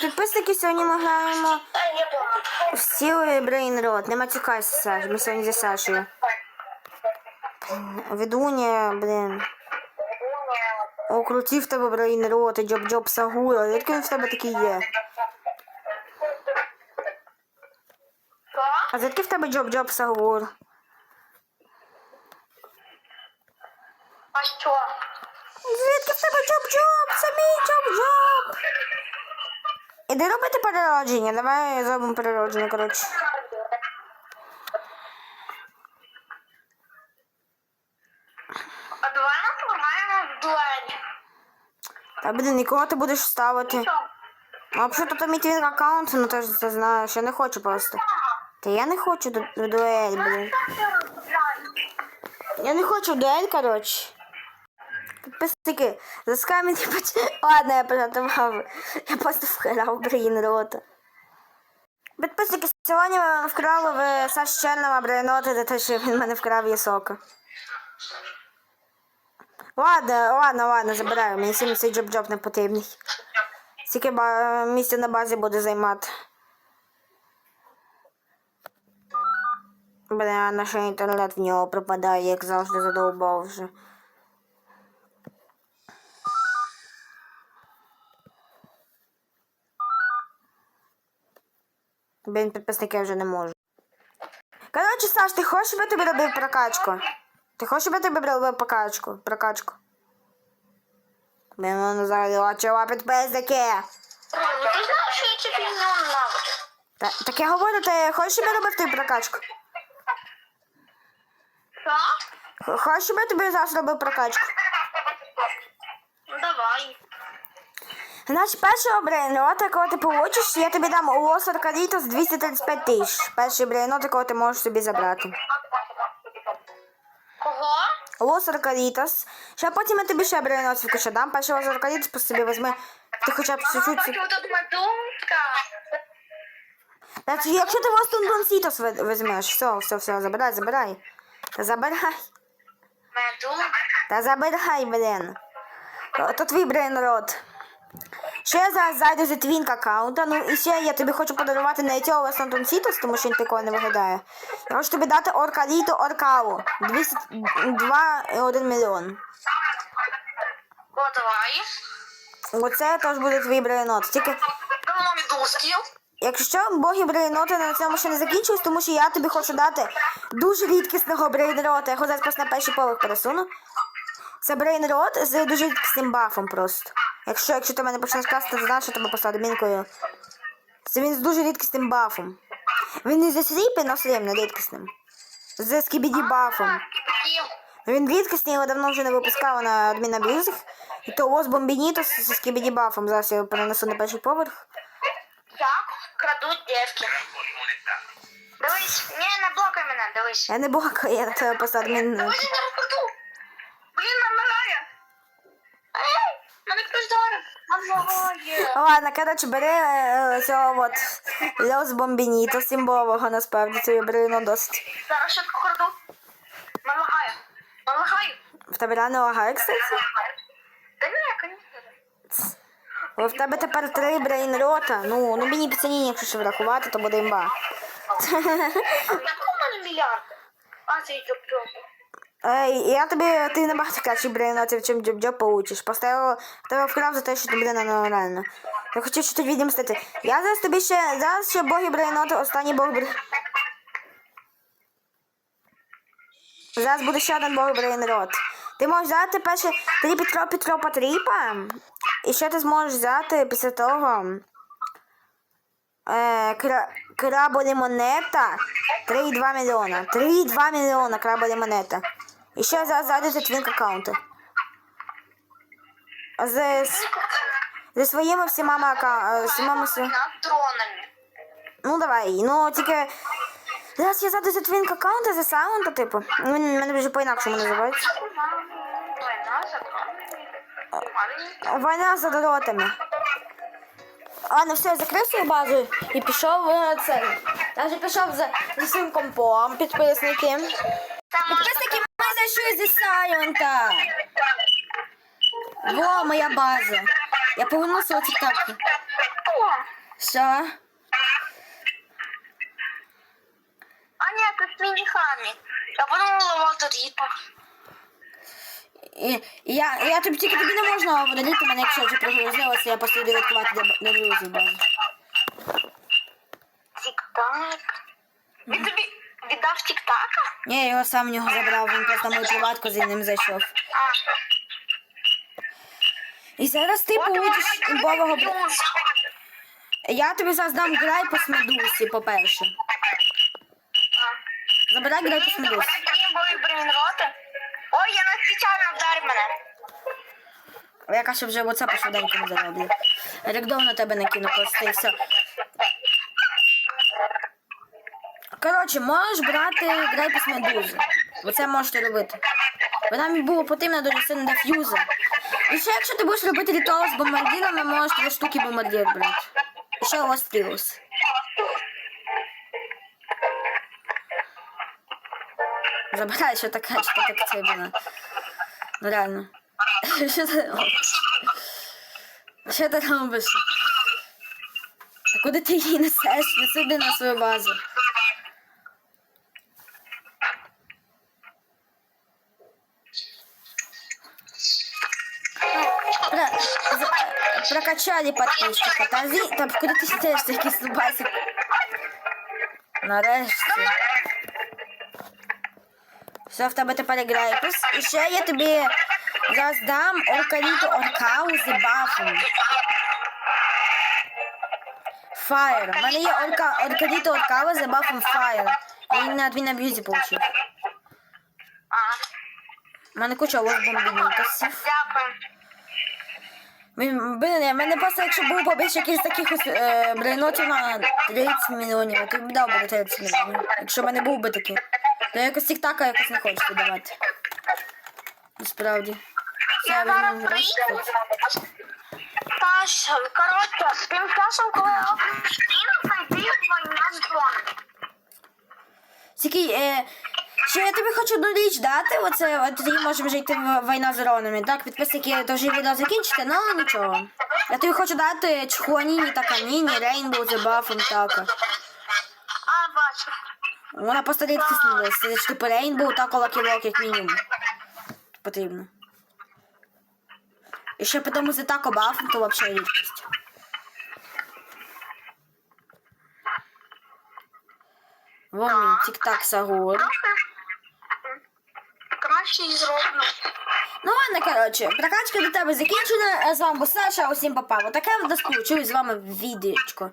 Підписники. Сьогодні ми граємо в Brain Rot. Не матюкайся, Саш. Ми сьогодні зі Сашею. Відуня, блін. О, круті тебе Brain Rot, і Джоб Джоб Сагура. Який він в тебе такий є? А звідки в тебе Джоб Джоб Сагур? А що? Звідки в тебе Джоб Джоб? Це Джоб Джоб. Іди робити переродження. Давай зробимо переродження, коротше. А давай ми пограємо в дуелі. Та блін, нікого ти будеш ставити. Ну, взагалі то мій твій аккаунт, ну ти ж це знаєш, я не хочу просто. Та я не хочу ду- в дуель, блін. Я не хочу в дуель, коротше. Підписники, заскай мені поч... Ладно, я пожартував. Я просто вкрав брейн рота. Підписники, сьогодні ми вкрали в Саші Чернова брейноти за те, що він мене вкрав Єсока. Ладно, ладно, ладно, забираю. Мені сильно цей джоб-джоб не потрібний. Скільки ба- місця на базі буде займати. Бля, наш інтернет в нього пропадає, як завжди задовбав вже. Блін, підписники я вже не можу. Коротше, Саш, ти хочеш, щоб я тобі робив прокачку? Ти хочеш, щоб я тобі робив прокачку? Прокачку. Блін, ну зараз чого підписники? Ну, ти знаєш, що я фігню ненавиджу. Та, так я говорю, ти хочеш, щоб я робив тобі прокачку? Що? Хочеш, щоб я тобі зараз робив прокачку? Ну, давай. Значить, першого брейнота, якого ти получиш, я тобі дам Лосер Калітос 235 тисяч. Перший брейнот, якого ти можеш собі забрати. Кого? Лосер Калітос. Ще потім я тобі ще брейнот вкачу дам. Перший Лосер Калітос по собі візьми. Ти хоча б чуть-чуть. Медунка. Якщо ти Лостон Донсітос візьмеш, все, все, все, забирай, забирай. Та забирай. Медунка. Та забирай, блін. То, твій брейнрот. Ще я зараз зайду з твінк аккаунта, ну і ще я тобі хочу подарувати не цього Веснантон Сітос, тому що він такого не виглядає. Я хочу тобі дати Оркаліто Оркаву. 202 і 1 мільйон. О, давай. Оце теж буде твій брейнот. Тільки, якщо боги брейноти на цьому ще не закінчились, тому що я тобі хочу дати дуже рідкісного брейнрота. Я його зараз просто на перший поверх пересуну. Це брейнрот з дуже рідкісним бафом просто. Якщо, якщо ти мене почнеш касти, ти знаєш, що тебе поставити мінкою. Це він з дуже рідкісним бафом. Він не зі сліпі, але срібно рідкісним. З скібіді бафом. Він рідкісний, його давно вже не випускав на адмінаб'юзах. І то ось бомбінітос зі скібіді бафом. Зараз я його перенесу на перший поверх. Так, крадуть дівки. Дивись, ні, не блокай мене, дивись. Я не блокаю, я на тебе просто адмін. Дивись, я не розкладу. Блін, намагає. Ей, мене хтось дарив. Намагає. Ладно, коротше, бери е, цього от Льос Бомбініто, симбового насправді цього брину досить. Зараз ще краду. Намагає. Намагає. В тебе реально лагає, кстати? Та ні, звісно. Бо в тебе тепер три брейнрота. Ну, ну мені піцані, якщо ще врахувати, то буде імба. Яку в мене мільярд? А, це ютуб Ей, я тобі, ти набагато кращих брейнотів, чим Джоб-Джоб получиш. Просто я в тебе вкрав за те, що тобі не нормально. Я хотів ще тобі відомстити. Я зараз тобі ще, зараз ще боги брейноти, останній бог брей... Зараз буде ще один бог брейнрот. Ти можеш взяти перше три Петро Петро Патріпа, і ще ти зможеш взяти після того е, кра, краболі монета 3,2 мільйона. 3,2 мільйона краболі монета. І ще зараз зайду за твінк аккаунти. З, зі своїми всіма ака, всіма всі- Ну давай, ну тільки. Зараз я зайду за твінк аккаунти за саунта, типу. Ну, мене вже по-інакшому за. Війна за дротами. Ладно, все, я закрив свою базу і пішов е, це. Я вже пішов за, за своїм компом, підписники. Підписники, ми Сайонта. Во, моя база. Я повернуся оці тапки. О, Все. А ні, тут міні-хамі. Я подумала, тут їпа. І, і я, я тобі тільки тобі не можна видалити мене, якщо вже прогрузилося, я просто для, для базу. Тік-так. Він тобі віддав тік-така? Ні, я його сам в нього забрав, він просто мою приватку з ним зайшов. І зараз ти получиш імбового бра- Я тобі зараз дам грайпус медусі, по-перше. Забирай грайпус медусі. Брейнроти. Ой, я на спеціально вдарив мене. Я каже, вже оце по швиденькому зароблю. Рекдом на тебе накину просто і все. Коротше, можеш брати грайпус медузи. Оце можете робити. Бо нам було потрібно дуже сильно деф'юза. І ще якщо ти будеш робити ритуал з бомбардірами, можеш три штуки бомбардір брати. І ще острілус. Забирай, що таке, що так це було. Ну реально. Що ти робиш? Що ти робиш? Куди ти її несеш? Не сиди на свою базу. за- Прокачали подписчика. Та, зі... Та куди ти сидиш, такий слабасик? Нарешті. Все, в тебе тепер грає. Плюс і ще я тобі зараз дам Оркаліту Оркау з бафом. Фаєр. У мене є орка... Оркаліту Оркава з бафом Фаєр. Я її на адмін аб'юзі получив. А, У мене куча лох бомбінітосів. дякую. Блін, мене просто якщо був побільше якихось таких е, брейнотів на 30 мільйонів, то б дав би 30 мільйонів. Якщо в мене був би такий. То якось тік-така якось не хочеться давати. Насправді. Я зараз приїду. Що, коротше, тим часом, коли зайти війна з дроном. Тільки, е, ще я тобі хочу одну річ дати, оце, от тоді можемо вже йти в війна з дронами. Так, підписники вже відео закінчити, ну нічого. Я тобі хочу дати Чхуаніні та Каніні, Рейнбоу бафом така. А, бачу. Вона просто рідкісна, це ж типу Рейнбоу та колокілок, як мінімум. Потрібно. І ще потім за тако бафом, то взагалі рідкість. Вон тік-так Сагур. Краще її зроблю. Ну ладно, коротше, прокачка до тебе закінчена. З вами був Саша, усім попав. Отаке в доску. Чую з вами відеочко.